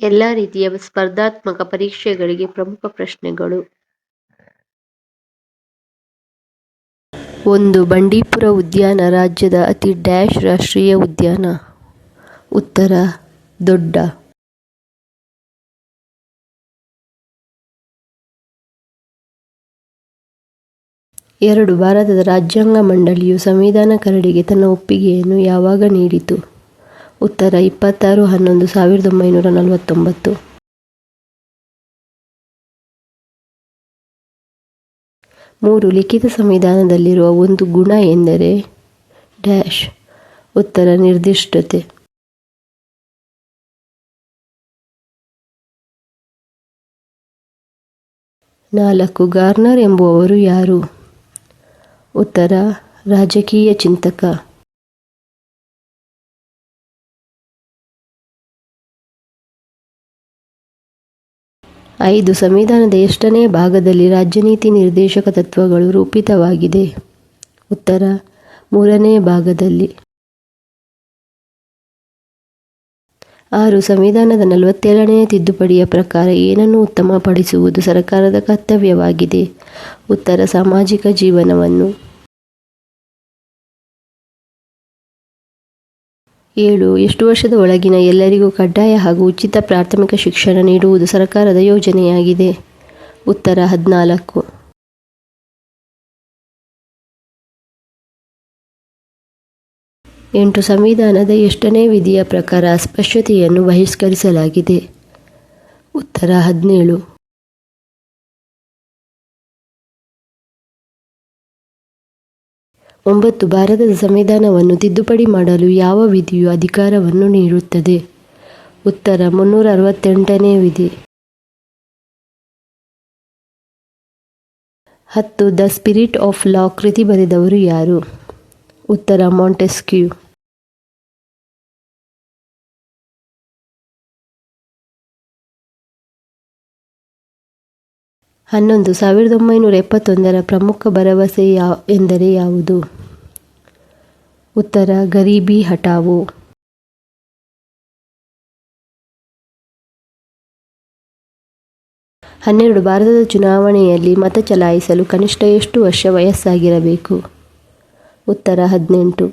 ಎಲ್ಲಾ ರೀತಿಯ ಸ್ಪರ್ಧಾತ್ಮಕ ಪರೀಕ್ಷೆಗಳಿಗೆ ಪ್ರಮುಖ ಪ್ರಶ್ನೆಗಳು. ಒಂದು, ಬಂಡೀಪುರ ಉದ್ಯಾನ ರಾಜ್ಯದ ಅತಿ ಡ್ಯಾಶ್ ರಾಷ್ಟ್ರೀಯ ಉದ್ಯಾನ. ಉತ್ತರ, ದೊಡ್ಡ. ಎರಡು, ಭಾರತದ ರಾಜ್ಯಾಂಗ ಮಂಡಳಿಯು ಸಂವಿಧಾನ ಕರಡಿಗೆ ತನ್ನ ಒಪ್ಪಿಗೆಯನ್ನು ಯಾವಾಗ ನೀಡಿತು? ಉತ್ತರ ಇಪ್ಪತ್ತಾರು, ಹನ್ನೊಂದು, ಸಾವಿರದ ಒಂಬೈನೂರ ನಲವತ್ತೊಂಬತ್ತು. ಮೂರು, ಲಿಖಿತ ಸಂವಿಧಾನದಲ್ಲಿರುವ ಒಂದು ಗುಣ ಎಂದರೆ ಡ್ಯಾಶ್, ಉತ್ತರ ನಿರ್ದಿಷ್ಟತೆ. ನಾಲ್ಕು, ಗಾರ್ನರ್ ಎಂಬುವವರು ಯಾರು? ಉತ್ತರ, ರಾಜಕೀಯ ಚಿಂತಕ. ಐದು ಸಂವಿಧಾನದ ಎಷ್ಟನೇ ಭಾಗದಲ್ಲಿ ರಾಜ್ಯನೀತಿ ನಿರ್ದೇಶಕ ತತ್ವಗಳು ರೂಪಿತವಾಗಿದೆ? ಉತ್ತರ, ಮೂರನೇ ಭಾಗದಲ್ಲಿ. ಆರು, ಸಂವಿಧಾನದ ನಲವತ್ತೇಳನೇ ತಿದ್ದುಪಡಿಯ ಪ್ರಕಾರ ಏನನ್ನು ಉತ್ತಮಪಡಿಸುವುದು ಸರ್ಕಾರದ ಕರ್ತವ್ಯವಾಗಿದೆ? ಉತ್ತರ, ಸಾಮಾಜಿಕ ಜೀವನವನ್ನು. ಏಳು, ಎಷ್ಟು ವರ್ಷದ ಒಳಗಿನ ಎಲ್ಲರಿಗೂ ಕಡ್ಡಾಯ ಹಾಗೂ ಉಚಿತ ಪ್ರಾಥಮಿಕ ಶಿಕ್ಷಣ ನೀಡುವುದು ಸರ್ಕಾರದ ಯೋಜನೆಯಾಗಿದೆ. ಉತ್ತರ ಹದಿನಾಲ್ಕು. ಎಂಟು, ಸಂವಿಧಾನದ ಎಷ್ಟನೇ ವಿಧಿಯ ಪ್ರಕಾರ ಸ್ಪಷ್ಟತೆಯನ್ನು ಬಹಿಷ್ಕರಿಸಲಾಗಿದೆ. ಉತ್ತರ ಹದಿನೇಳು. ಒಂಬತ್ತು ಭಾರತದ ಸಂವಿಧಾನವನ್ನು ತಿದ್ದುಪಡಿ ಮಾಡಲು ಯಾವ ವಿಧಿಯು ಅಧಿಕಾರವನ್ನು ನೀಡುತ್ತದೆ? ಉತ್ತರ ಮುನ್ನೂರ ಅರವತ್ತೆಂಟನೇ ವಿಧಿ. ಹತ್ತು, ದ ಸ್ಪಿರಿಟ್ ಆಫ್ ಲಾ ಕೃತಿ ಬರೆದವರು ಯಾರು? ಉತ್ತರ, ಮಾಂಟೆಸ್ಕ್ಯೂ. ಹನ್ನೊಂದು, ಸಾವಿರದ ಒಂಬೈನೂರ ಎಪ್ಪತ್ತೊಂದರ ಪ್ರಮುಖ ಭರವಸೆ ಯಾ ಎಂದರೆ ಯಾವುದು? ಉತ್ತರ, ಗರೀಬಿ ಹಟಾವು ಹನ್ನೆರಡು ಭಾರತದ ಚುನಾವಣೆಯಲ್ಲಿ ಮತ ಚಲಾಯಿಸಲು ಕನಿಷ್ಠ ಎಷ್ಟು ವರ್ಷ ವಯಸ್ಸಾಗಿರಬೇಕು? ಉತ್ತರ, ಹದಿನೆಂಟು.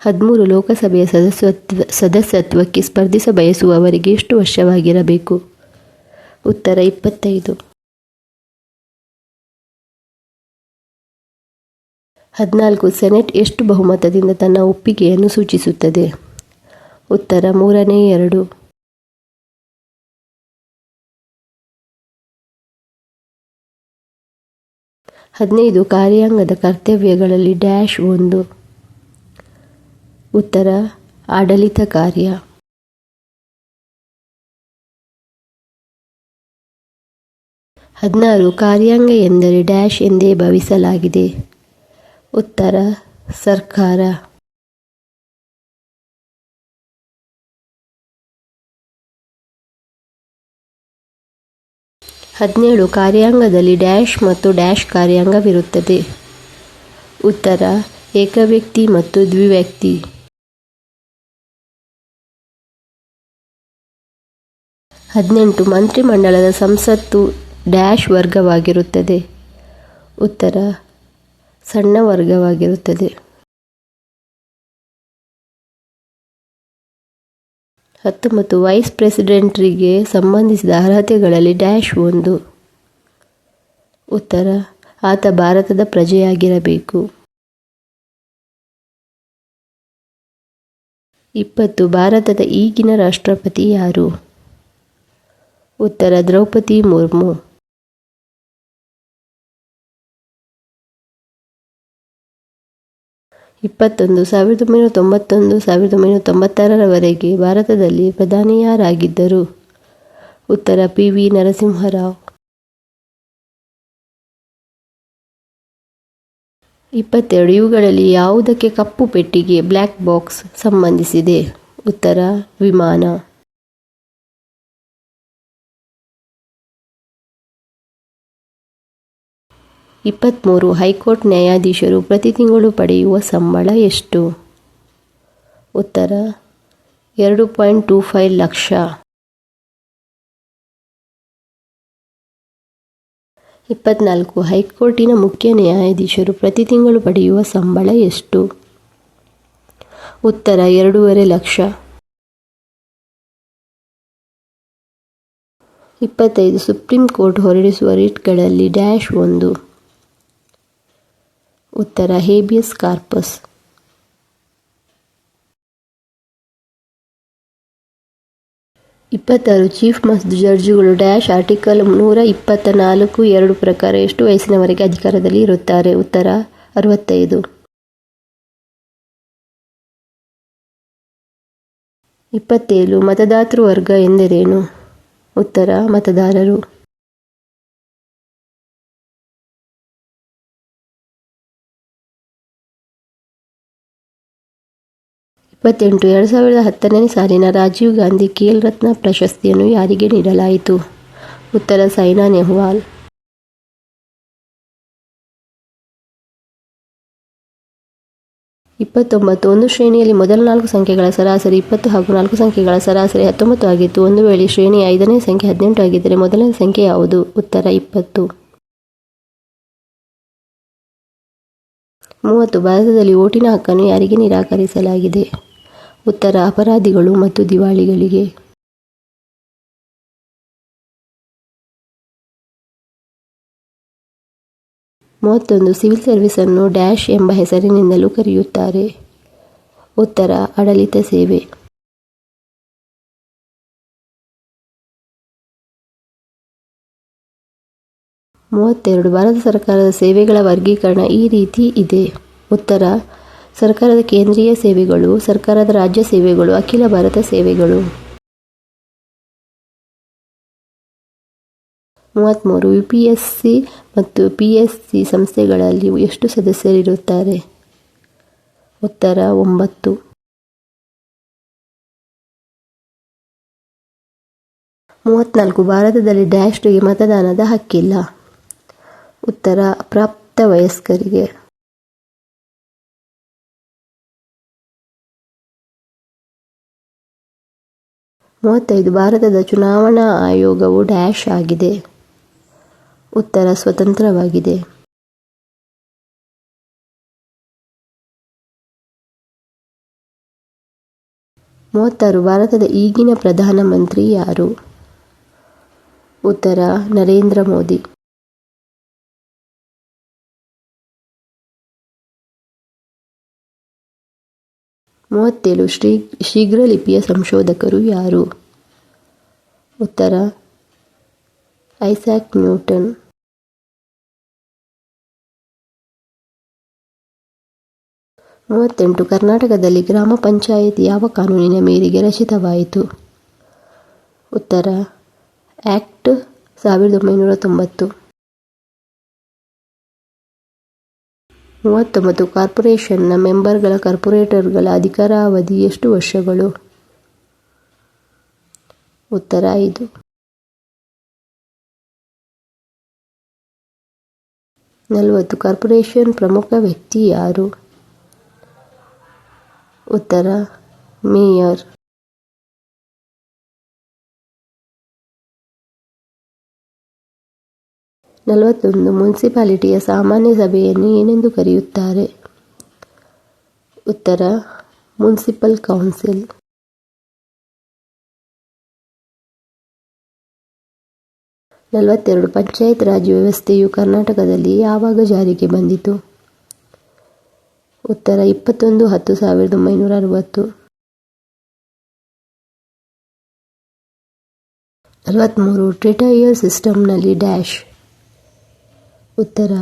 ಹದಿಮೂರು ಲೋಕಸಭೆಯ ಸದಸ್ಯತ್ವ, ಸದಸ್ಯತ್ವಕ್ಕೆ ಸ್ಪರ್ಧಿಸ ಬಯಸುವವರಿಗೆ ಎಷ್ಟು ವರ್ಷವಾಗಿರಬೇಕು? ಉತ್ತರ, ಇಪ್ಪತ್ತೈದು. ಹದಿನಾಲ್ಕು ಸೆನೆಟ್ ಎಷ್ಟು ಬಹುಮತದಿಂದ ತನ್ನ ಒಪ್ಪಿಗೆಯನ್ನು ಸೂಚಿಸುತ್ತದೆ? ಉತ್ತರ ಮೂರನೇ ಎರಡು. ಹದಿನೈದು ಕಾರ್ಯಾಂಗದ ಕರ್ತವ್ಯಗಳಲ್ಲಿ ಡ್ಯಾಶ್ ಒಂದು. ಉತ್ತರ ಆಡಳಿತ ಕಾರ್ಯ. ಹದಿನಾರು ಕಾರ್ಯಾಂಗ ಎಂದರೆ ಡ್ಯಾಶ್ ಎಂದೇ ಭಾವಿಸಲಾಗಿದೆ. ಉತ್ತರ, ಸರ್ಕಾರ. ಹದಿನೇಳು, ಕಾರ್ಯಾಂಗದಲ್ಲಿ ಡ್ಯಾಶ್ ಮತ್ತು ಡ್ಯಾಶ್ ಕಾರ್ಯಾಂಗವಿರುತ್ತದೆ. ಉತ್ತರ, ಏಕವ್ಯಕ್ತಿ ಮತ್ತು ದ್ವಿವ್ಯಕ್ತಿ. ಹದಿನೆಂಟು, ಮಂತ್ರಿಮಂಡಲದ ಸಂಸತ್ತು ಡ್ಯಾಶ್ ವರ್ಗವಾಗಿರುತ್ತದೆ. ಉತ್ತರ ಸಣ್ಣ ವರ್ಗವಾಗಿರುತ್ತದೆ. ಹತ್ತೊಂಬತ್ತು ವೈಸ್ ಪ್ರೆಸಿಡೆಂಟ್ರಿಗೆ ಸಂಬಂಧಿಸಿದ ಅರ್ಹತೆಗಳಲ್ಲಿ ಡ್ಯಾಶ್ ಒಂದು. ಉತ್ತರ, ಆತ ಭಾರತದ ಪ್ರಜೆಯಾಗಿರಬೇಕು. ಇಪ್ಪತ್ತು, ಭಾರತದ ಈಗಿನ ರಾಷ್ಟ್ರಪತಿ ಯಾರು? ಉತ್ತರ, ದ್ರೌಪದಿ ಮುರ್ಮು. ಇಪ್ಪತ್ತೊಂದು, ಸಾವಿರದ ಒಂಬೈನೂರ ತೊಂಬತ್ತೊಂದು, ಸಾವಿರದ ಒಂಬೈನೂರ ತೊಂಬತ್ತಾರರವರೆಗೆ ಭಾರತದಲ್ಲಿ ಪ್ರಧಾನಿಯಾರಾಗಿದ್ದರು. ಉತ್ತರ ಪಿ ವಿ ನರಸಿಂಹರಾವ್. ಇಪ್ಪತ್ತೆರಡು, ಇವುಗಳಲ್ಲಿ ಯಾವುದಕ್ಕೆ ಕಪ್ಪು ಪೆಟ್ಟಿಗೆ ಬ್ಲ್ಯಾಕ್ ಬಾಕ್ಸ್ ಸಂಬಂಧಿಸಿದೆ? ಉತ್ತರ, ವಿಮಾನ. ಇಪ್ಪತ್ತ್ಮೂರು ಹೈಕೋರ್ಟ್ ನ್ಯಾಯಾಧೀಶರು ಪ್ರತಿ ತಿಂಗಳು ಪಡೆಯುವ ಸಂಬಳ ಎಷ್ಟು? ಉತ್ತರ, ಎರಡು ಪಾಯಿಂಟ್ ಟೂ ಫೈವ್ ಲಕ್ಷ. ಇಪ್ಪತ್ನಾಲ್ಕು, ಹೈಕೋರ್ಟಿನ ಮುಖ್ಯ ನ್ಯಾಯಾಧೀಶರು ಪ್ರತಿ ತಿಂಗಳು ಪಡೆಯುವ ಸಂಬಳ ಎಷ್ಟು? ಉತ್ತರ, ಎರಡೂವರೆ ಲಕ್ಷ. ಇಪ್ಪತ್ತೈದು, ಸುಪ್ರೀಂ ಕೋರ್ಟ್ ಹೊರಡಿಸುವ ರಿಟ್ಗಳಲ್ಲಿ ಡ್ಯಾಶ್ ಒಂದು. ಉತ್ತರ ಹೇಬಿಯಸ್ ಕಾರ್ಪಸ್. ಇಪ್ಪತ್ತಾರು ಚೀಫ್ ಮಸ್ತ್ ಜಡ್ಜ್ಗಳು ಡ್ಯಾಶ್ ಆರ್ಟಿಕಲ್ ನೂರ ಇಪ್ಪತ್ತ ನಾಲ್ಕು ಎರಡು ಪ್ರಕಾರ ಎಷ್ಟು ವಯಸ್ಸಿನವರೆಗೆ ಅಧಿಕಾರದಲ್ಲಿ ಇರುತ್ತಾರೆ? ಉತ್ತರ ಅರವತ್ತೈದು. ಇಪ್ಪತ್ತೇಳು, ಮತದಾತೃ ವರ್ಗ ಎಂದರೇನು? ಉತ್ತರ ಮತದಾರರು. ಇಪ್ಪತ್ತೆಂಟು, ಎರಡು ಸಾವಿರದ ಹತ್ತನೇ ಸಾಲಿನ ರಾಜೀವ್ ಗಾಂಧಿ ಖೇಲ್ ರತ್ನ ಪ್ರಶಸ್ತಿಯನ್ನು ಯಾರಿಗೆ ನೀಡಲಾಯಿತು? ಉತ್ತರ, ಸೈನಾ ನೆಹ್ವಾಲ್. ಇಪ್ಪತ್ತೊಂಬತ್ತು, ಒಂದು ಶ್ರೇಣಿಯಲ್ಲಿ ಮೊದಲ ನಾಲ್ಕು ಸಂಖ್ಯೆಗಳ ಸರಾಸರಿ, ಇಪ್ಪತ್ತು ಹಾಗೂ ನಾಲ್ಕು ಸಂಖ್ಯೆಗಳ ಸರಾಸರಿ ಹತ್ತೊಂಬತ್ತು ಆಗಿತ್ತು. ಒಂದು ವೇಳೆ ಶ್ರೇಣಿ ಐದನೇ ಸಂಖ್ಯೆ ಹದಿನೆಂಟು ಆಗಿದ್ದರೆ ಮೊದಲನೇ ಸಂಖ್ಯೆ ಯಾವುದು? ಉತ್ತರ, ಇಪ್ಪತ್ತು. ಮೂವತ್ತು, ಭಾರತದಲ್ಲಿ ಓಟಿನ ಹಕ್ಕನ್ನು ಯಾರಿಗೆ ನಿರಾಕರಿಸಲಾಗಿದೆ? ಉತ್ತರ ಅಪರಾಧಿಗಳು ಮತ್ತು ದಿವಾಳಿಗಳಿಗೆ. ಮೂವತ್ತೊಂದು ಸಿವಿಲ್ ಸರ್ವಿಸನ್ನು ಡ್ಯಾಶ್ ಎಂಬ ಹೆಸರಿನಿಂದಲೂ ಕರೆಯುತ್ತಾರೆ. ಉತ್ತರ, ಆಡಳಿತ ಸೇವೆ. ಮೂವತ್ತೆರಡು, ಭಾರತ ಸರ್ಕಾರದ ಸೇವೆಗಳ ವರ್ಗೀಕರಣ ಈ ರೀತಿ ಇದೆ. ಉತ್ತರ ಸರ್ಕಾರದ ಕೇಂದ್ರೀಯ ಸೇವೆಗಳು, ಸರ್ಕಾರದ ರಾಜ್ಯ ಸೇವೆಗಳು, ಅಖಿಲ ಭಾರತ ಸೇವೆಗಳು. ಮೂವತ್ತ್ಮೂರು ಯು ಪಿ ಎಸ್ ಸಿ ಮತ್ತು ಪಿ ಎಸ್ ಸಿ ಸಂಸ್ಥೆಗಳಲ್ಲಿ ಎಷ್ಟು ಸದಸ್ಯರಿರುತ್ತಾರೆ? ಉತ್ತರ, ಒಂಬತ್ತು. ಮೂವತ್ತ್ನಾಲ್ಕು ಭಾರತದಲ್ಲಿ ಡ್ಯಾಶ್ಗೆ ಮತದಾನದ ಹಕ್ಕಿಲ್ಲ. ಉತ್ತರ ಪ್ರಾಪ್ತ ವಯಸ್ಕರಿಗೆ ಮೂವತ್ತೈದು ಭಾರತದ ಚುನಾವಣಾ ಆಯೋಗವು ಡ್ಯಾಶ್ ಆಗಿದೆ. ಉತ್ತರ ಸ್ವತಂತ್ರವಾಗಿದೆ. ಮೂವತ್ತಾರು, ಭಾರತದ ಈಗಿನ ಪ್ರಧಾನಮಂತ್ರಿ ಯಾರು? ಉತ್ತರ, ನರೇಂದ್ರ ಮೋದಿ. ಮೂವತ್ತೇಳು, ಶ್ರೀ ಶೀಘ್ರಲಿಪಿಯ ಸಂಶೋಧಕರು ಯಾರು? ಉತ್ತರ, ಐಸಾಕ್ ನ್ಯೂಟನ್. ಮೂವತ್ತೆಂಟು, ಕರ್ನಾಟಕದಲ್ಲಿ ಗ್ರಾಮ ಪಂಚಾಯತ್ ಯಾವ ಕಾನೂನಿನ ಮೇರೆಗೆ ರಚಿತವಾಯಿತು? ಉತ್ತರ ಆ್ಯಕ್ಟ್ ಸಾವಿರದ ಒಂಬೈನೂರ ತೊಂಬತ್ತು. ಮೂವತ್ತೊಂಬತ್ತು ಕಾರ್ಪೊರೇಷನ್ನ ಮೆಂಬರ್ಗಳ ಕಾರ್ಪೊರೇಟರ್ಗಳ ಅಧಿಕಾರಾವಧಿ ಎಷ್ಟು ವರ್ಷಗಳು? ಉತ್ತರ ಐದು. ನಲವತ್ತು. ಕಾರ್ಪೊರೇಷನ್ ಪ್ರಮುಖ ವ್ಯಕ್ತಿ ಯಾರು? ಉತ್ತರ, ಮೇಯರ್. ನಲವತ್ತೊಂದು ಮುನ್ಸಿಪಾಲಿಟಿಯ ಸಾಮಾನ್ಯ ಸಭೆಯನ್ನು ಏನೆಂದು ಕರೆಯುತ್ತಾರೆ? ಉತ್ತರ, ಮುನ್ಸಿಪಲ್ ಕೌನ್ಸಿಲ್. ನಲವತ್ತೆರಡು ಪಂಚಾಯತ್ ರಾಜ್ ವ್ಯವಸ್ಥೆಯು ಕರ್ನಾಟಕದಲ್ಲಿ ಯಾವಾಗ ಜಾರಿಗೆ ಬಂದಿತು? ಉತ್ತರ, ಇಪ್ಪತ್ತೊಂದು, ಹತ್ತು ಸಾವಿರದ ಒಂಬೈನೂರ ಅರವತ್ತು. ನಲವತ್ತ್ಮೂರು ಟ್ರಿಟೈಯರ್ ಸಿಸ್ಟಮ್ನಲ್ಲಿ ಡ್ಯಾಶ್. ಉತ್ತರ.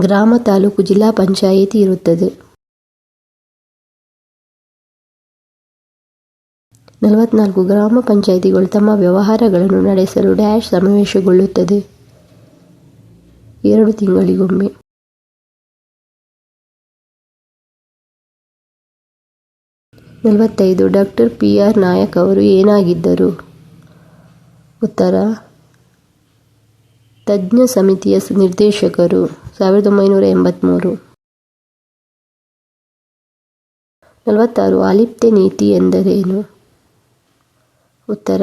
ಗ್ರಾಮ ತಾಲೂಕು ಜಿಲ್ಲಾ ಪಂಚಾಯಿತಿ ಇರುತ್ತದೆ. ನಲವತ್ನಾಲ್ಕು ಗ್ರಾಮ ಪಂಚಾಯಿತಿಗಳು ತಮ್ಮ ವ್ಯವಹಾರಗಳನ್ನು ನಡೆಸಲು ಡ್ಯಾಶ್ ಸಮಾವೇಶಗೊಳ್ಳುತ್ತದೆ. ಎರಡು ತಿಂಗಳಿಗೊಮ್ಮೆ. ನಲವತ್ತೈದು ಡಾಕ್ಟರ್ ಪಿ ಆರ್ ನಾಯಕ್ ಅವರು ಏನಾಗಿದ್ದರು? ಉತ್ತರ. ತಜ್ಞ ಸಮಿತಿಯ ನಿರ್ದೇಶಕರು, ಸಾವಿರದ ಒಂಬೈನೂರ ಎಂಬತ್ತ್ಮೂರು ನಲವತ್ತಾರು ಅಲಿಪ್ತೆ ನೀತಿ ಎಂದರೇನು? ಉತ್ತರ,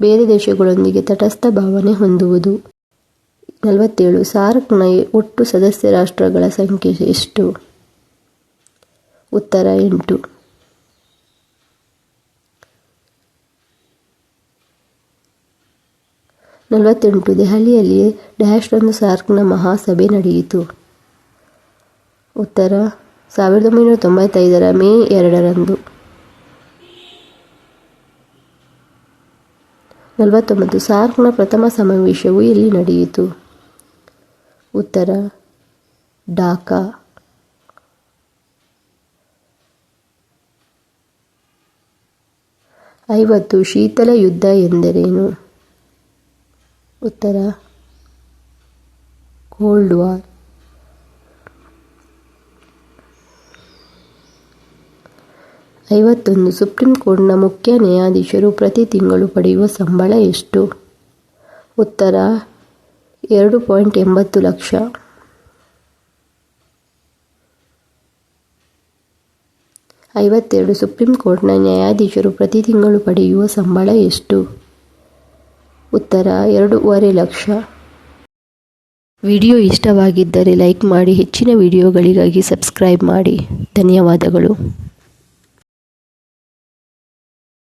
ಬೇರೆ ದೇಶಗಳೊಂದಿಗೆ ತಟಸ್ಥ ಭಾವನೆ ಹೊಂದುವುದು. ನಲವತ್ತೇಳು ಸಾರ್ಕ್ನ ಒಟ್ಟು ಸದಸ್ಯ ರಾಷ್ಟ್ರಗಳ ಸಂಖ್ಯೆ ಎಷ್ಟು? ಉತ್ತರ, ಎಂಟು. ನಲವತ್ತೆಂಟು ದೆಹಲಿಯಲ್ಲಿ ಡ್ಯಾಶ್ರೊಂದು ಸಾರ್ಕ್ನ ಮಹಾಸಭೆ ನಡೆಯಿತು. ಉತ್ತರ, ಸಾವಿರದ ಒಂಬೈನೂರ ತೊಂಬತ್ತೈದರ ಮೇ ಎರಡರಂದು. ನಲವತ್ತೊಂಬತ್ತು, ಸಾರ್ಕ್ನ ಪ್ರಥಮ ಸಮಾವೇಶವು ಇಲ್ಲಿ ನಡೆಯಿತು. ಉತ್ತರ, ಢಾಕಾ. ಐವತ್ತು, ಶೀತಲ ಯುದ್ಧ ಎಂದರೇನು? ಉತ್ತರ. ಕೋಲ್ಡ್ ವಾರ್ ಐವತ್ತೊಂದು ಸುಪ್ರೀಂ ಕೋರ್ಟ್ನ ಮುಖ್ಯ ನ್ಯಾಯಾಧೀಶರು ಪ್ರತಿ ತಿಂಗಳು ಪಡೆಯುವ ಸಂಬಳ ಎಷ್ಟು? ಉತ್ತರ, ಎರಡು ಪಾಯಿಂಟ್ ಎಂಬತ್ತು ಲಕ್ಷ. ಐವತ್ತೆರಡು ಸುಪ್ರೀಂ ಕೋರ್ಟ್ನ ನ್ಯಾಯಾಧೀಶರು ಪ್ರತಿ ತಿಂಗಳು ಪಡೆಯುವ ಸಂಬಳ ಎಷ್ಟು? ಉತ್ತರ ಎರಡೂವರೆ ಲಕ್ಷ. ವಿಡಿಯೋ ಇಷ್ಟವಾಗಿದ್ದರೆ ಲೈಕ್ ಮಾಡಿ ಹೆಚ್ಚಿನ ವಿಡಿಯೋಗಳಿಗಾಗಿ ಸಬ್ಸ್ಕ್ರೈಬ್ ಮಾಡಿ. ಧನ್ಯವಾದಗಳು.